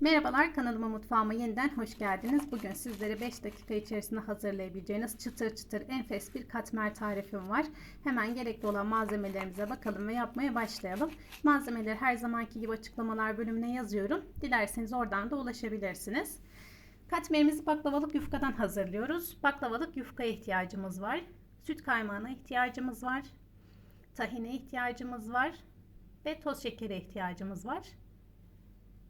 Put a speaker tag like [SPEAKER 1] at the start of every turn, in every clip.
[SPEAKER 1] Merhabalar kanalıma mutfağıma yeniden hoş geldiniz. Bugün sizlere 5 dakika içerisinde hazırlayabileceğiniz çıtır çıtır enfes bir katmer tarifim var. Hemen gerekli olan malzemelerimize bakalım ve yapmaya başlayalım. Malzemeleri her zamanki gibi açıklamalar bölümüne yazıyorum. Dilerseniz oradan da ulaşabilirsiniz. Katmerimizi baklavalık yufkadan hazırlıyoruz. Baklavalık yufkaya ihtiyacımız var. Süt kaymağına ihtiyacımız var. Tahine ihtiyacımız var. Ve toz şekere ihtiyacımız var.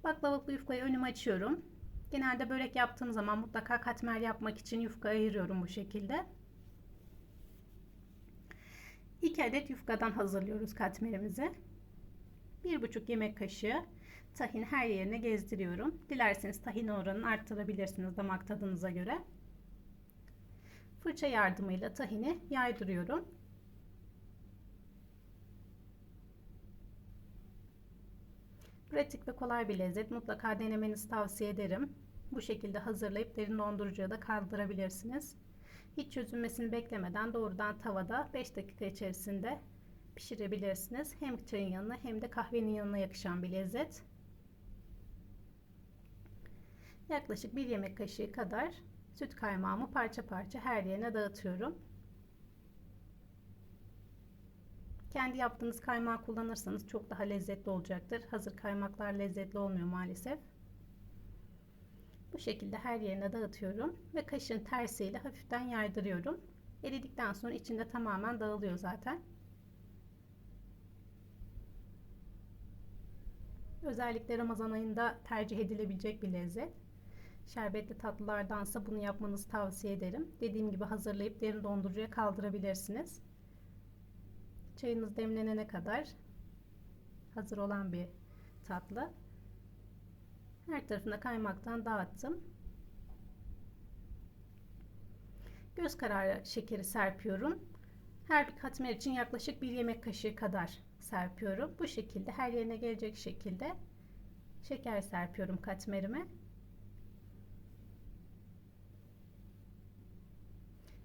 [SPEAKER 1] Baklavalıklı yufkayı önüme açıyorum. Genelde börek yaptığım zaman mutlaka katmer yapmak için yufka ayırıyorum bu şekilde. 2 adet yufkadan hazırlıyoruz katmerimizi. 1,5 yemek kaşığı tahin her yerine gezdiriyorum. Dilerseniz tahin oranını arttırabilirsiniz damak tadınıza göre. Fırça yardımıyla tahini yaydırıyorum. Pratik ve kolay bir lezzet. Mutlaka denemenizi tavsiye ederim. Bu şekilde hazırlayıp derin dondurucuya da kaldırabilirsiniz. Hiç çözülmesini beklemeden doğrudan tavada 5 dakika içerisinde pişirebilirsiniz. Hem çayın yanına hem de kahvenin yanına yakışan bir lezzet. Yaklaşık 1 yemek kaşığı kadar süt kaymağımı parça parça her yerine dağıtıyorum. Kendi yaptığınız kaymağı kullanırsanız çok daha lezzetli olacaktır. Hazır kaymaklar lezzetli olmuyor maalesef. Bu şekilde her yerine dağıtıyorum ve kaşığın tersiyle hafiften yaydırıyorum. Eridikten sonra içinde tamamen dağılıyor zaten. Özellikle Ramazan ayında tercih edilebilecek bir lezzet. Şerbetli tatlılardansa bunu yapmanızı tavsiye ederim. Dediğim gibi hazırlayıp derin dondurucuya kaldırabilirsiniz. Çayınız demlenene kadar hazır olan bir tatlı. Her tarafına kaymaktan dağıttım. Göz kararı şekeri serpiyorum. Her bir katmer için yaklaşık bir yemek kaşığı kadar serpiyorum. Bu şekilde her yerine gelecek şekilde şeker serpiyorum katmerime.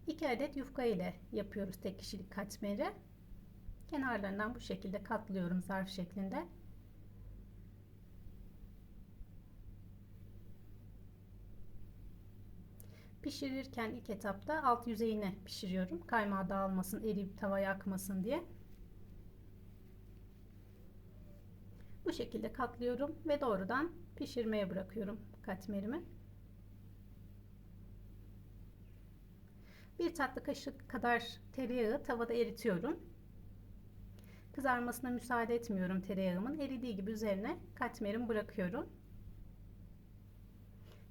[SPEAKER 1] 2 adet yufka ile yapıyoruz tek kişilik katmeri. Kenarlarından bu şekilde katlıyorum zarf şeklinde. Pişirirken ilk etapta alt yüzeyine pişiriyorum. Kaymağı dağılmasın, eriyip tavaya akmasın diye. Bu şekilde katlıyorum ve doğrudan pişirmeye bırakıyorum katmerimi. Bir tatlı kaşık kadar tereyağı tavada eritiyorum. Kızarmasına müsaade etmiyorum tereyağımın. Eridiği gibi üzerine katmerimi bırakıyorum.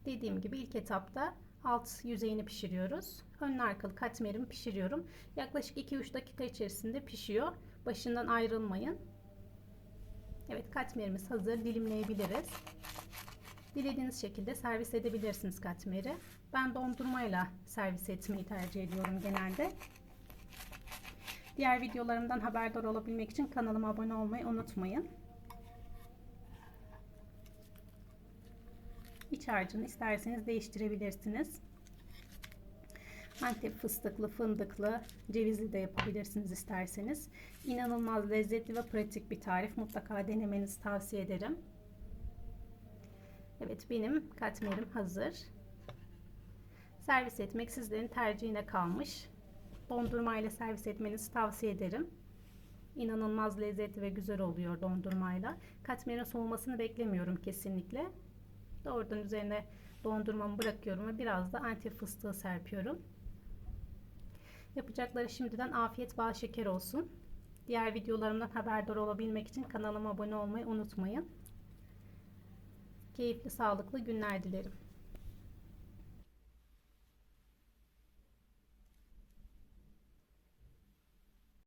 [SPEAKER 1] Dediğim gibi ilk etapta alt yüzeyini pişiriyoruz. Ön arkalı katmerimi pişiriyorum. Yaklaşık 2-3 dakika içerisinde pişiyor. Başından ayrılmayın. Evet katmerimiz hazır. Dilimleyebiliriz. Dilediğiniz şekilde servis edebilirsiniz katmeri. Ben dondurmayla servis etmeyi tercih ediyorum genelde. Diğer videolarımdan haberdar olabilmek için kanalıma abone olmayı unutmayın. İç harcını isterseniz değiştirebilirsiniz. Antep fıstıklı, fındıklı, cevizli de yapabilirsiniz isterseniz. İnanılmaz lezzetli ve pratik bir tarif. Mutlaka denemenizi tavsiye ederim. Evet benim katmerim hazır. Servis etmek sizlerin tercihine kalmış dondurma ile servis etmenizi tavsiye ederim. İnanılmaz lezzetli ve güzel oluyor dondurmayla. Katmerin soğumasını beklemiyorum kesinlikle. Doğrudan üzerine dondurmamı bırakıyorum ve biraz da antep fıstığı serpiyorum. Yapacakları şimdiden afiyet bal şeker olsun. Diğer videolarımdan haberdar olabilmek için kanalıma abone olmayı unutmayın. Keyifli, sağlıklı günler dilerim.